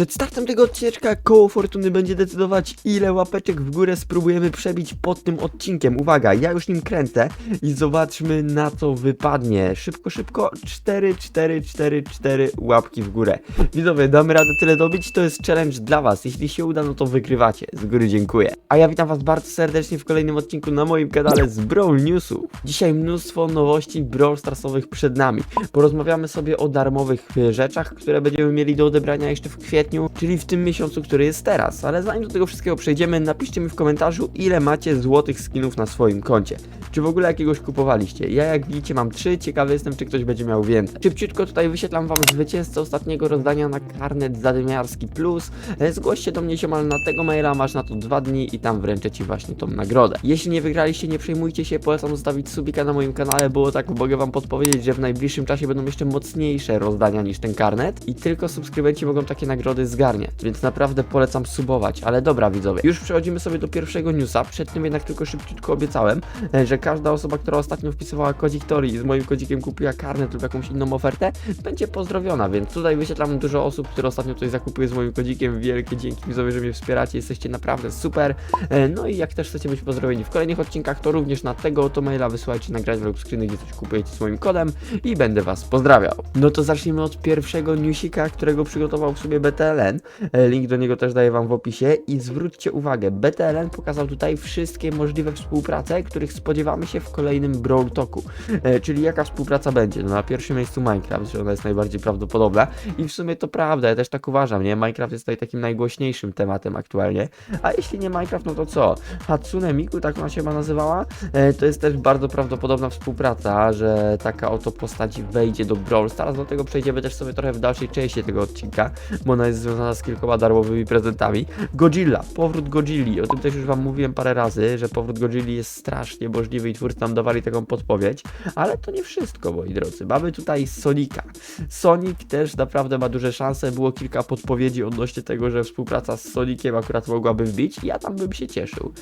Przed startem tego odcinka koło fortuny będzie decydować ile łapeczek w górę spróbujemy przebić pod tym odcinkiem. Uwaga, ja już nim kręcę i zobaczmy na co wypadnie. Szybko, szybko, 4, 4, 4, 4 łapki w górę. Widzowie, damy radę tyle dobić, to jest challenge dla was. Jeśli się uda, no to wygrywacie. Z góry dziękuję. A ja witam was bardzo serdecznie w kolejnym odcinku na moim kanale z Brawl Newsów. Dzisiaj mnóstwo nowości Brawl Starsowych przed nami. Porozmawiamy sobie o darmowych rzeczach, które będziemy mieli do odebrania jeszcze w kwietniu, czyli w tym miesiącu, który jest teraz. Ale zanim do tego wszystkiego przejdziemy, napiszcie mi w komentarzu, ile macie złotych skinów na swoim koncie. Czy w ogóle jakiegoś kupowaliście? Ja jak widzicie mam trzy, ciekawy jestem, czy ktoś będzie miał więcej. Szybciutko tutaj wyświetlam wam zwycięzcę ostatniego rozdania na karnet zadymiarski plus. E, Zgłoście do mnie ziomal na tego maila, masz na to dwa dni i tam wręczę ci właśnie tą nagrodę. Jeśli nie wygraliście, nie przejmujcie się, polecam zostawić subika na moim kanale, bo tak mogę wam podpowiedzieć, że w najbliższym czasie będą jeszcze mocniejsze rozdania niż ten karnet i tylko subskrybenci mogą takie nagrody zgarniać, więc naprawdę polecam subować. Ale dobra widzowie, już przechodzimy sobie do pierwszego newsa, przed tym jednak tylko szybciutko obiecałem, e, że każda osoba, która ostatnio wpisywała kodzik Tori i z moim kodzikiem kupiła karnet lub jakąś inną ofertę, będzie pozdrowiona, więc tutaj wyświetlam dużo osób, które ostatnio coś zakupuje z moim kodzikiem. Wielkie dzięki widzowie, że mnie wspieracie, jesteście naprawdę super. E, No i jak też chcecie być pozdrowieni w kolejnych odcinkach, to również na tego oto maila wysyłajcie nagrania lub screeny, gdzie coś kupujecie z moim kodem i będę was pozdrawiał. No to zacznijmy od pierwszego newsika, którego przygotował w sobie BTLN. E, Link do niego też daję wam w opisie i zwróćcie uwagę, BTLN pokazał tutaj wszystkie możliwe współprace, których spodziewamy się w kolejnym Brawl Talku. E, Czyli jaka współpraca będzie? No na pierwszym miejscu Minecraft, że ona jest najbardziej prawdopodobna i w sumie to prawda, ja też tak uważam, nie? Minecraft jest tutaj takim najgłośniejszym tematem aktualnie, a jeśli nie Minecraft, no to co? Hatsune Miku, tak ona się ma nazywała? E, To jest też bardzo prawdopodobna współpraca, że taka oto postać wejdzie do Brawl Stars, do tego przejdziemy też sobie trochę w dalszej części tego odcinka, bo ona jest związana z kilkoma darmowymi prezentami. Godzilla, powrót Godzilli, o tym też już wam mówiłem parę razy, że powrót Godzilli jest strasznie możliwy i twórcy nam dawali taką podpowiedź, ale to nie wszystko, moi drodzy. Mamy tutaj Sonika. Sonic też naprawdę ma duże szanse. Było kilka podpowiedzi odnośnie tego, że współpraca z Soniciem akurat mogłaby wbić. Ja tam bym się cieszył.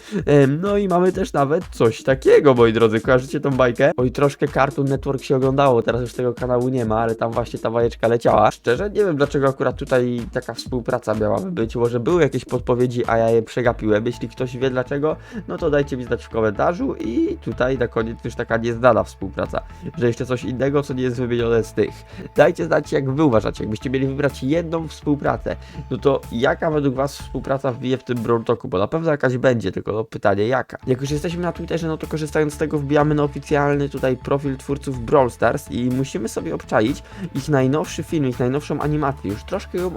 No i mamy też nawet coś takiego, moi drodzy. Kojarzycie tą bajkę? Oj, troszkę Cartoon Network się oglądało, teraz już tego kanału nie ma, ale tam właśnie ta bajeczka leciała. Szczerze, nie wiem dlaczego akurat tutaj taka współpraca miałaby być. Może były jakieś podpowiedzi, a ja je przegapiłem. Jeśli ktoś wie dlaczego, no to dajcie mi znać w komentarzu i tutaj na koniec już taka nieznana współpraca, że jeszcze coś innego, co nie jest wymienione z tych. Dajcie znać, jak wy uważacie, jakbyście mieli wybrać jedną współpracę, no to jaka według was współpraca wbije w tym Brawl Talku, bo na pewno jakaś będzie, tylko no pytanie jaka. Jak już jesteśmy na Twitterze, no to korzystając z tego wbijamy na oficjalny tutaj profil twórców Brawl Stars i musimy sobie obczaić ich najnowszy film, ich najnowszą animację. Już troszkę ją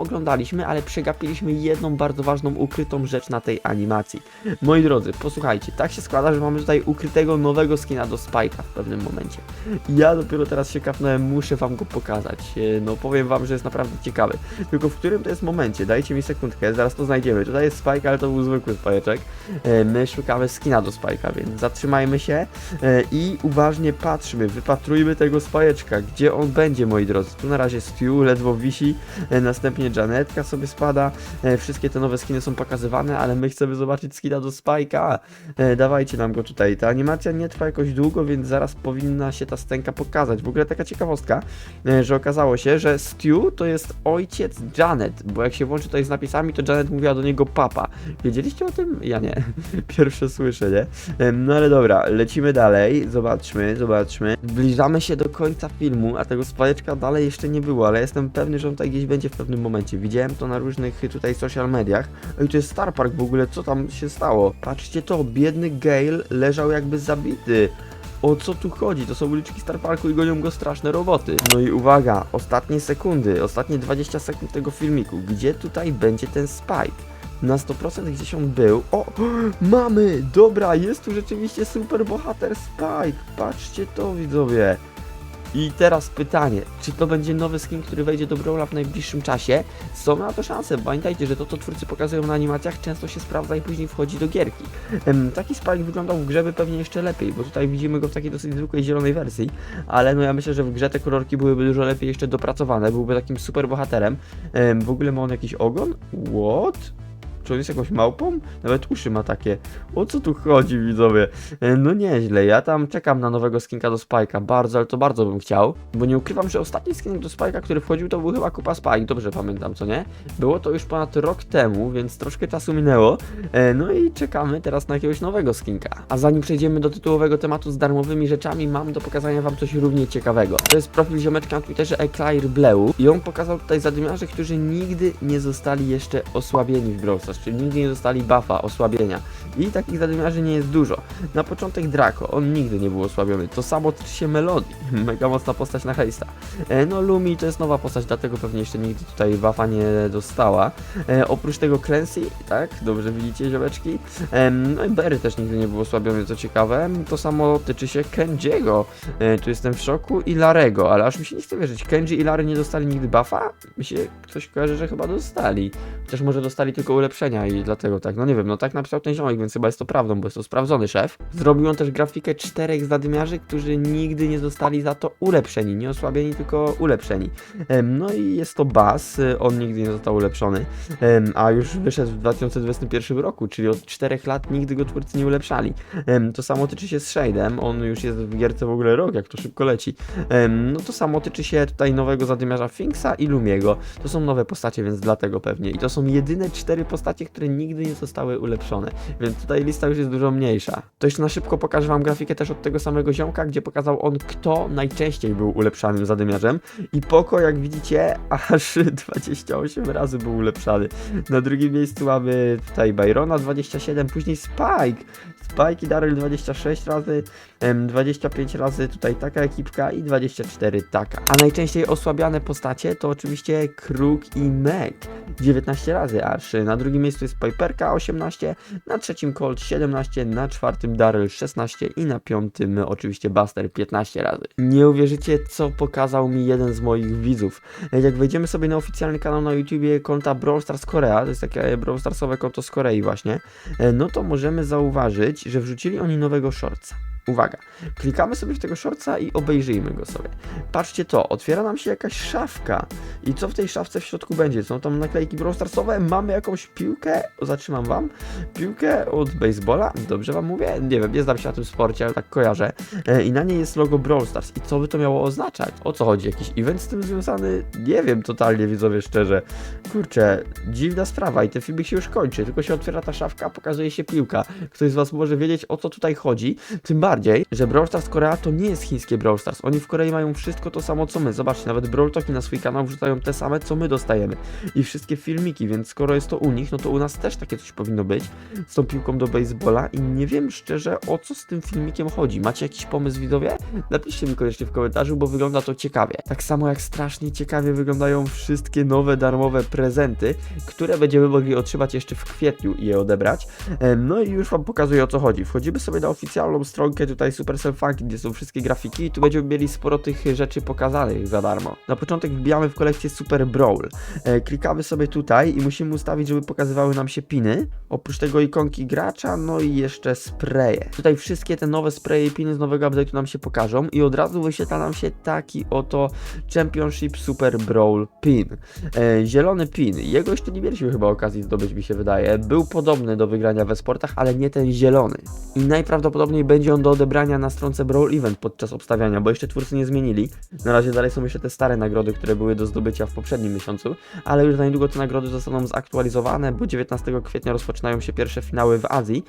ale przegapiliśmy jedną bardzo ważną, ukrytą rzecz na tej animacji. Moi drodzy, posłuchajcie, tak się składa, że mamy tutaj ukrytego nowego skina do Spike'a w pewnym momencie. Ja dopiero teraz się kapnąłem, muszę wam go pokazać. E, No powiem wam, że jest naprawdę ciekawy. Tylko w którym to jest momencie? Dajcie mi sekundkę, zaraz to znajdziemy. Tutaj jest Spike, ale to był zwykły spajeczek. E, My szukamy skina do Spike'a, więc zatrzymajmy się e, i uważnie patrzmy, wypatrujmy tego spajeczka. Gdzie on będzie, moi drodzy? Tu na razie Stu ledwo wisi, następnie Janetka sobie spada. E, Wszystkie te nowe skiny są pokazywane, ale my chcemy zobaczyć skina do Spike'a. E, Dawajcie nam go tutaj. Ta animacja nie trwa jakoś długo, więc zaraz powinna się ta scenka pokazać. W ogóle taka ciekawostka, e, że okazało się, że Stu to jest ojciec Janet, bo jak się włączy tutaj z napisami, to Janet mówiła do niego papa. Wiedzieliście o tym? Ja nie. Pierwsze słyszę, nie? No ale dobra, lecimy dalej. Zobaczmy, zobaczmy. Zbliżamy się do końca filmu, a tego spajeczka dalej jeszcze nie było, ale jestem pewny, że on tutaj gdzieś będzie w pewnym momencie. Widziałem to na różnych tutaj social mediach. Oj, to jest Star Park w ogóle, co tam się stało? Patrzcie to, biedny Gale leżał jakby zabity. O co tu chodzi? To są uliczki Star Parku i gonią go straszne roboty. No i uwaga, ostatnie sekundy, ostatnie 20 sekund tego filmiku. Gdzie tutaj będzie ten Spike? Na 100% gdzieś on był. O, mamy! Dobra, jest tu rzeczywiście super bohater Spike. Patrzcie to, widzowie. I teraz pytanie, czy to będzie nowy skin, który wejdzie do Brawla w najbliższym czasie? Są na to szanse, pamiętajcie, że to, co twórcy pokazują na animacjach, często się sprawdza i później wchodzi do gierki. Taki Spike wyglądał w grze by pewnie jeszcze lepiej, bo tutaj widzimy go w takiej dosyć zwykłej zielonej wersji, ale no ja myślę, że w grze te kolorki byłyby dużo lepiej jeszcze dopracowane, byłby takim super bohaterem. Em, w ogóle ma on jakiś ogon? What? Czy on jest jakąś małpą? Nawet uszy ma takie. O co tu chodzi, widzowie? E, No nieźle, ja tam czekam na nowego skinka do Spike'a, bardzo, ale to bardzo bym chciał, bo nie ukrywam, że ostatni skinek do Spike'a, który wchodził, to był chyba Kupa Spike, dobrze pamiętam, co nie? Było to już ponad rok temu, więc troszkę czasu minęło, E, no i czekamy teraz na jakiegoś nowego skinka. A zanim przejdziemy do tytułowego tematu z darmowymi rzeczami, mam do pokazania wam coś równie ciekawego. To jest profil ziomeczka na Twitterze Eclair Bleu i on pokazał tutaj zadymiarzy, którzy nigdy nie zostali jeszcze osłabieni w Brawl Stars, czyli nigdy nie dostali buffa, osłabienia. I takich zadymiarzy nie jest dużo. Na początek Draco, on nigdy nie był osłabiony. To samo tyczy się Melody, mega mocna postać na hejsta. E, no Lumi to jest nowa postać, dlatego pewnie jeszcze nigdy tutaj buffa nie dostała. E, oprócz tego Clancy, tak, dobrze widzicie ziomeczki. Em, no i Berry też nigdy nie był osłabiony, co ciekawe. To samo tyczy się Kenjiego. E, tu jestem w szoku i Larego, ale aż mi się nie chce wierzyć. Kenji i Lary nie dostali nigdy buffa? Mi się ktoś kojarzy, że chyba dostali. Chociaż może dostali tylko i dlatego tak. No nie wiem, no tak napisał ten ziomek, więc chyba jest to prawdą, bo jest to sprawdzony szef. Zrobił on też grafikę czterech zadymiarzy, którzy nigdy nie zostali za to ulepszeni. Nie osłabieni, tylko ulepszeni. No i jest to Bas, y, on nigdy nie został ulepszony. A już wyszedł w 2021 roku, czyli od 4 lat nigdy go twórcy nie ulepszali. To samo tyczy się z Shade'em, on już jest w gierce w ogóle rok, jak to szybko leci. No to samo tyczy się tutaj nowego zadymiarza Finks'a i Lumiego. To są nowe postacie, więc dlatego pewnie. I to są jedyne cztery postacie, które nigdy nie zostały ulepszone, więc tutaj lista już jest dużo mniejsza. To jeszcze na szybko pokażę wam grafikę też od tego samego ziomka, gdzie pokazał on, kto najczęściej był ulepszanym zadymiarzem. I Poko, jak widzicie, aż 28 razy był ulepszany. Na drugim miejscu mamy tutaj Byrona 27, później Spike. Spike i Daryl 26 razy, em, 25 razy tutaj taka ekipka i 24 taka. A najczęściej osłabiane postacie to oczywiście Kruk i Meg. 19 razy aż. Na drugim miejscu jest Piperka 18, na trzecim Colt 17, na czwartym Daryl 16 i na piątym oczywiście Buster 15 razy. Nie uwierzycie co pokazał mi jeden z moich widzów. Jak wejdziemy sobie na oficjalny kanał na YouTubie konta Brawl Stars Korea, to jest takie Brawl Starsowe konto z Korei właśnie, e, no to możemy zauważyć, że wrzucili oni nowego shortsa. Uwaga, klikamy sobie w tego shortsa i obejrzyjmy go sobie. Patrzcie to, otwiera nam się jakaś szafka. I co w tej szafce w środku będzie? Są tam naklejki Brawl Starsowe, mamy jakąś piłkę, zatrzymam wam, piłkę od baseballa, dobrze wam mówię? Nie wiem, nie znam się na tym sporcie, ale tak kojarzę. E, I na niej jest logo Brawl Stars. I co by to miało oznaczać? O co chodzi? Jakiś event z tym związany? Nie wiem totalnie, widzowie, szczerze. Kurczę, dziwna sprawa i ten filmik się już kończy, tylko się otwiera ta szafka, pokazuje się piłka. Ktoś z was może wiedzieć, o co tutaj chodzi, tym bardziej, że Brawl Stars Korea to nie jest chińskie Brawl Stars. Oni w Korei mają wszystko to samo, co my. Zobaczcie, nawet Brawl Talki na swój kanał wrzucają te same, co my dostajemy. I wszystkie filmiki, więc skoro jest to u nich, no to u nas też takie coś powinno być z tą piłką do baseballa i nie wiem szczerze, o co z tym filmikiem chodzi. Macie jakiś pomysł, widzowie? Napiszcie mi koniecznie w komentarzu, bo wygląda to ciekawie. Tak samo jak strasznie ciekawie wyglądają wszystkie nowe darmowe prezenty, które będziemy mogli otrzymać jeszcze w kwietniu i je odebrać. No i już wam pokazuję o co chodzi. Wchodzimy sobie na oficjalną stronkę tutaj Supercell Funky, gdzie są wszystkie grafiki i tu będziemy mieli sporo tych rzeczy pokazanych za darmo. Na początek wbijamy w kolekcję Super Brawl. E, klikamy sobie tutaj i musimy ustawić, żeby pokazywały nam się piny. Oprócz tego ikonki gracza, no i jeszcze spreje. Tutaj wszystkie te nowe spreje i piny z nowego update'u nam się pokażą i od razu wyświetla nam się taki oto Championship Super Brawl pin. E, zielony pin. Jego jeszcze nie mieliśmy chyba okazji zdobyć, mi się wydaje. Był podobny do wygrania we sportach, ale nie ten zielony. I najprawdopodobniej będzie on do odebrania na stronce Brawl Event podczas obstawiania, bo jeszcze twórcy nie zmienili. Na razie dalej są jeszcze te stare nagrody, które były do zdobycia w poprzednim miesiącu, ale już za niedługo te nagrody zostaną zaktualizowane, bo 19 kwietnia rozpoczynają się pierwsze finały w Azji,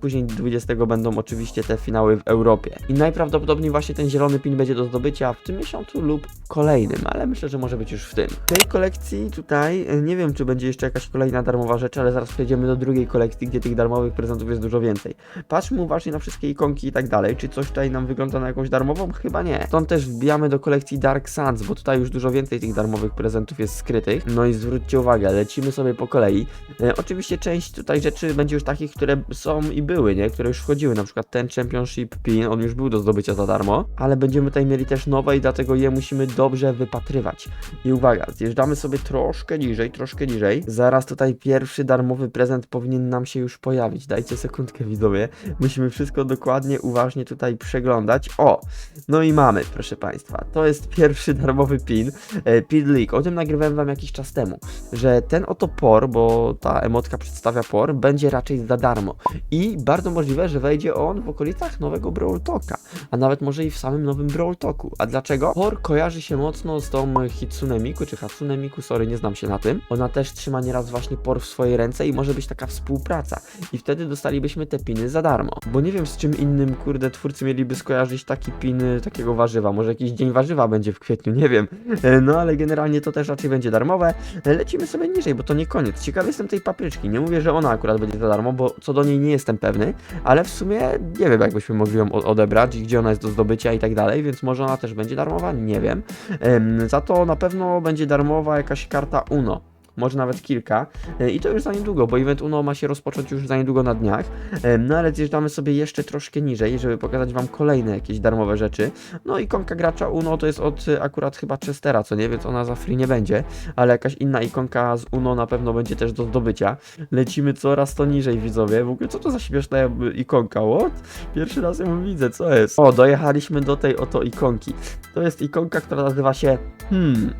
później 20 będą oczywiście te finały w Europie. I najprawdopodobniej właśnie ten zielony pin będzie do zdobycia w tym miesiącu lub kolejnym, ale myślę, że może być już w tym. W tej kolekcji tutaj e, nie wiem, czy będzie jeszcze jakaś kolejna darmowa rzecz, ale zaraz przejdziemy do drugiej kolekcji, gdzie tych darmowych prezentów jest dużo więcej. Patrzmy uważnie na wszystkie ikonki i tak dalej, czy coś tutaj nam wygląda na jakąś darmową? Chyba nie. Stąd też wbijamy do kolekcji Dark Suns, bo tutaj już dużo więcej tych darmowych prezentów jest skrytych. No i zwróćcie uwagę, lecimy sobie po kolei. E, oczywiście część tutaj rzeczy będzie już takich, które są i były, nie? Które już wchodziły, na przykład ten Championship Pin, on już był do zdobycia za darmo, ale będziemy tutaj mieli też nowe i dlatego je musimy dobrze wypatrywać. I uwaga, zjeżdżamy sobie troszkę niżej, troszkę niżej. Zaraz tutaj pierwszy darmowy prezent powinien nam się już pojawić. Dajcie sekundkę widzowie. Musimy wszystko dokładnie uważnie, uważnie tutaj przeglądać. O, no i mamy, proszę Państwa, to jest pierwszy darmowy pin, e, pin leak. O tym nagrywałem Wam jakiś czas temu, że ten oto por, bo ta emotka przedstawia por, będzie raczej za darmo. I bardzo możliwe, że wejdzie on w okolicach nowego Brawl Talka, a nawet może i w samym nowym Brawl Talku. A dlaczego? Por kojarzy się mocno z tą Hitsune Miku, czy Hatsune Miku, sorry, nie znam się na tym. Ona też trzyma nieraz właśnie por w swojej ręce i może być taka współpraca. I wtedy dostalibyśmy te piny za darmo. Bo nie wiem z czym innym, kurde, twórcy mieliby skojarzyć taki pin y, takiego warzywa. Może jakiś dzień warzywa będzie w kwietniu, nie wiem. E, No ale generalnie to też raczej będzie darmowe. E, Lecimy sobie niżej, bo to nie koniec. Ciekawy jestem tej papryczki. Nie mówię, że ona akurat będzie za darmo, bo co do niej nie jestem pewny, ale w sumie nie wiem, jakbyśmy mogli ją odebrać i gdzie ona jest do zdobycia i tak dalej, więc może ona też będzie darmowa, nie wiem. Em, Za to na pewno będzie darmowa jakaś karta UNO. Może nawet kilka. E, I to już za niedługo, bo event UNO ma się rozpocząć już za niedługo na dniach. Em, No ale zjeżdżamy sobie jeszcze troszkę niżej, żeby pokazać Wam kolejne jakieś darmowe rzeczy. No ikonka gracza UNO to jest od e, akurat chyba Chestera, co nie? Więc ona za free nie będzie. Ale jakaś inna ikonka z UNO na pewno będzie też do zdobycia. Lecimy coraz to niżej, widzowie. W ogóle co to za śmieszna e, ikonka? What? Pierwszy raz ją widzę, co jest? O, dojechaliśmy do tej oto ikonki. To jest ikonka, która nazywa się Hmm.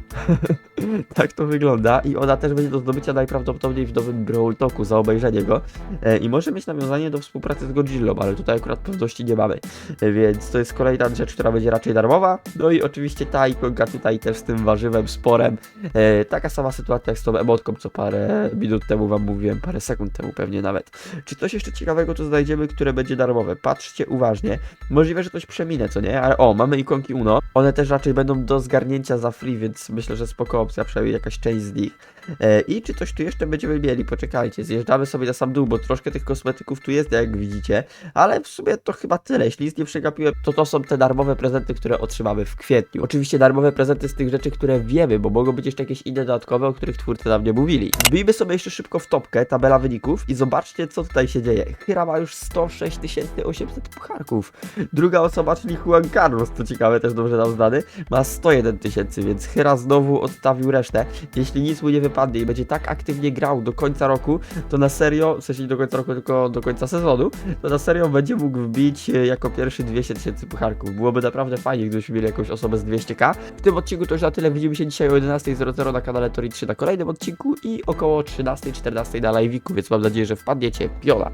tak to wygląda i ona też będzie do zdobycia najprawdopodobniej w nowym Brawl Talku za obejrzenie go. E, I może mieć nawiązanie do współpracy z Godzillą, ale tutaj akurat pewności nie mamy. E, więc to jest kolejna rzecz, która będzie raczej darmowa. No i oczywiście ta ikonka tutaj też z tym warzywem, sporem. E, taka sama sytuacja jak z tą emotką, co parę minut temu wam mówiłem, parę sekund temu pewnie nawet. Czy coś jeszcze ciekawego tu znajdziemy, które będzie darmowe? Patrzcie uważnie. Możliwe, że coś przeminę, co nie? Ale o, mamy ikonki UNO. One też raczej będą do zgarnięcia za free, więc myślę, że spoko opcja, przynajmniej jakaś część z nich. E, I czy coś tu jeszcze będziemy mieli? Poczekajcie, zjeżdżamy sobie na sam dół, bo troszkę tych kosmetyków tu jest, jak widzicie. Ale w sumie to chyba tyle. Jeśli nic nie przegapiłem, to to są te darmowe prezenty, które otrzymamy w kwietniu. Oczywiście darmowe prezenty z tych rzeczy, które wiemy, bo mogą być jeszcze jakieś inne dodatkowe, o których twórcy nam nie mówili. Wbijmy sobie jeszcze szybko w topkę, tabela wyników i zobaczcie, co tutaj się dzieje. Hyra ma już 106 800 pucharków. Druga osoba, czyli Juan Carlos, co ciekawe, też dobrze nam znany, ma 101 tysięcy, więc Hyra znowu odstawił resztę. Jeśli nic mu nie wypadnie i będzie tak aktywnie grał do końca roku, to na serio, w sensie nie do końca roku, tylko do końca sezonu, to na serio będzie mógł wbić e, jako pierwszy 200 tysięcy pucharków. Byłoby naprawdę fajnie, gdybyśmy mieli jakąś osobę z 200k. W tym odcinku to już na tyle. Widzimy się dzisiaj o 11.00 na kanale Tori 3 na kolejnym odcinku i około 13.14 na live'iku, więc mam nadzieję, że wpadniecie. Piola!